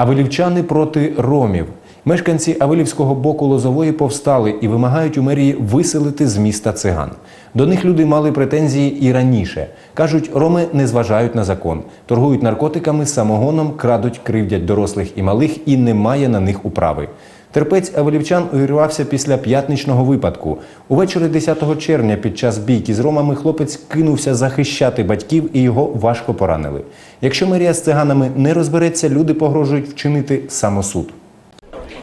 Авелівчани проти ромів. Мешканці Авелівського боку Лозової повстали і вимагають у мерії виселити з міста циган. До них люди мали претензії і раніше. Кажуть, роми не зважають на закон, торгують наркотиками, самогоном, крадуть, кривдять дорослих і малих, і немає на них управи. Терпець авелівчан увірвався після п'ятничного випадку. Увечері 10 червня під час бійки з ромами хлопець кинувся захищати батьків і його важко поранили. Якщо мерія з циганами не розбереться, люди погрожують вчинити самосуд.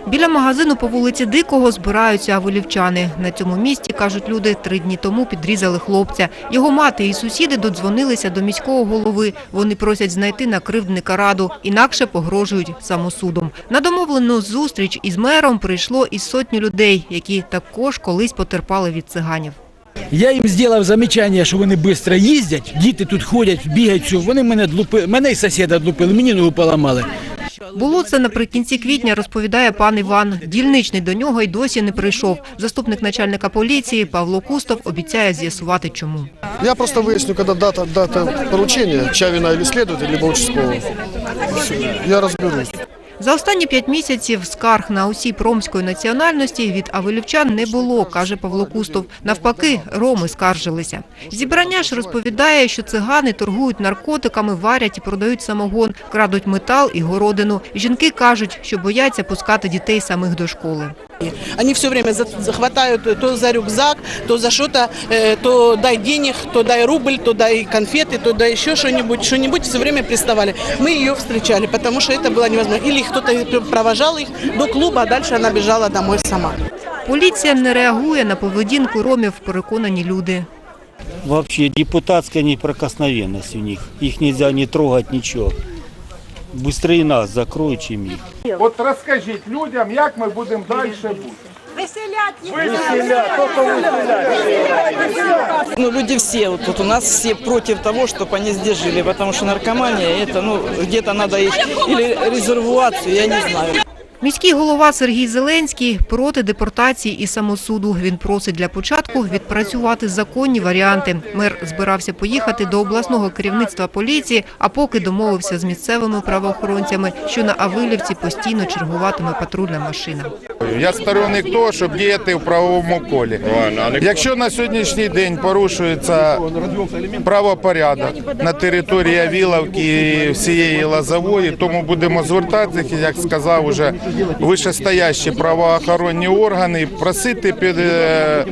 Біля магазину по вулиці Дикого збираються аволівчани. На цьому місці, кажуть люди, три дні тому підрізали хлопця. Його мати і сусіди додзвонилися до міського голови. Вони просять знайти на кривдника раду, інакше погрожують самосудом. На домовлену зустріч із мером прийшло із сотні людей, які також колись потерпали від циганів. Я їм зробив замечання, що вони швидко їздять, діти тут ходять, бігають, вони мене длупили, мене і сусіда длупили, мені ногу поламали. Було це наприкінці квітня, розповідає пан Іван. Дільничний до нього й досі не прийшов. Заступник начальника поліції Павло Кустов обіцяє з'ясувати, чому. Я просто виясню, коли дата, дата поручения, Чавина або слідувати, або участкового. Я разберусь. За останні п'ять місяців скарг на осіб ромської національності від авелівчан не було, каже Павло Кустов. Навпаки, роми скаржилися. Зібрання ж розповідає, що цигани торгують наркотиками, варять і продають самогон, крадуть метал і городину. Жінки кажуть, що бояться пускати дітей самих до школи. Они все время за- захватают то за рюкзак, то за что-то, э, то дай денег, то дай рубль, то дай конфеты, то дай еще что-нибудь, что-нибудь все время приставали. Мы ее встречали, потому что это было невозможно. Или кто-то провожал их до клуба, а дальше она бежала домой сама. Поліція не реагує на поведінку ромів, переконані люди. Вообще депутатская неприкосновенность у них. Их нельзя не трогать, ничего. Быстрее нас закроют, чем их. От розкажіть людям, як ми будемо далі бути. Ну, люди все, вот тут у нас все против того, чтобы они здесь жили, потому что наркомания, это, ну, где-то надо их, или резервацию, я не знаю. Міський голова Сергій Зеленський проти депортації і самосуду. Він просить для початку відпрацювати законні варіанти. Мер збирався поїхати до обласного керівництва поліції, а поки домовився з місцевими правоохоронцями, що на Авилівці постійно чергуватиме патрульна машина. Я сторонник того, щоб діяти в правовому колі. Якщо на сьогоднішній день порушується правопорядок на території Авіловки і всієї Лозової, тому будемо звертатися, як сказав уже вищестоящі правоохоронні органи, просити під е,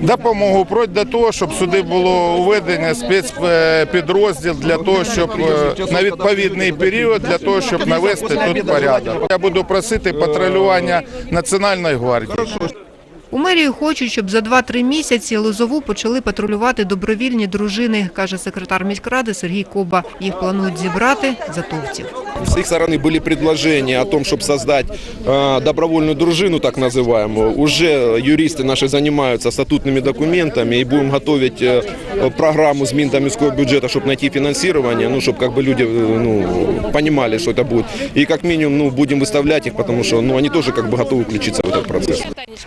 допомогу впродь до того, щоб сюди було введення спецпідрозділ для того, щоб е, на відповідний період для того, щоб навести тут порядок. Я буду просити патрулювання Національної гвардії. У мерії хочуть, щоб за 2-3 місяці Лозову почали патрулювати добровільні дружини, каже секретар міськради Сергій Коба. Їх планують зібрати затовців. атовців. С их стороны были предложения о том, чтобы создать э, добровольную дружину, так называемую. Уже юристы наши занимаются статутными документами и будем готовить э, программу змін до міського бюджета, чтобы найти финансирование, ну, чтобы как бы люди э, ну, понимали, что это будет. И как минимум ну, будем выставлять их, потому что ну, они тоже как бы готовы включиться в этот процесс.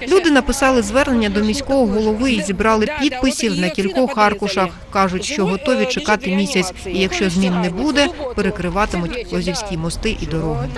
Люди написали звернення до міського голови і зібрали підписів на кількох аркушах. Кажуть, що готові чекати місяць, і якщо змін не буде, перекриватимуть лозівські мости і дороги.